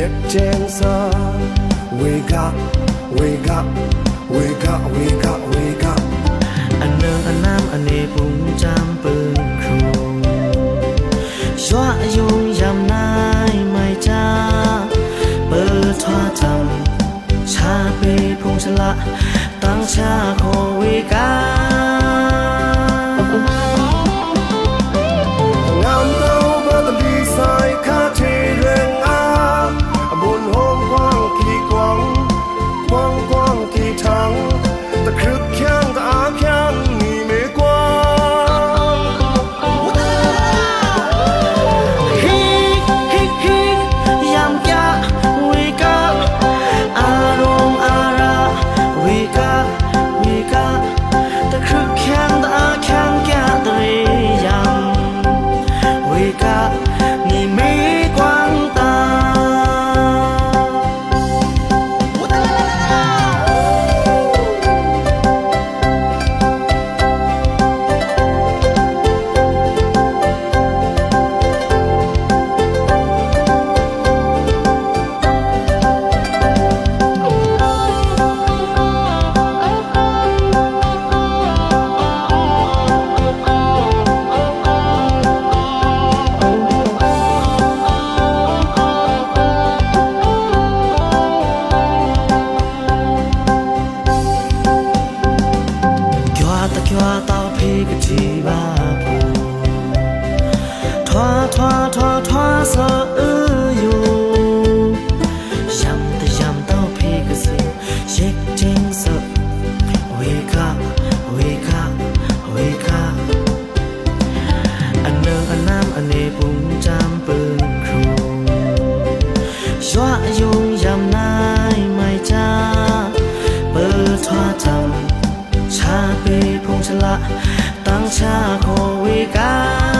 Ship Jensa Wake up Wake up Wake up Wake up Wake up อันเนิงอันน้ำอันเนปุงจำปืนครูชัวยุงยำนายไม่จ้าเปิดทอจำชาปีพงชละตั้งชาโควิกา ทอทอทอสออืออยู่ช้ำแต่ช้ำเต้าพี่ก็สิเช็คจริงสอ Wake up Wake up Wake up อันเนออันน้ำอันเนปุงจำปืนครูชวยุงยำนายไม่จ้าเปิดทอจำชาปีพงชละตั้งชาโควิกา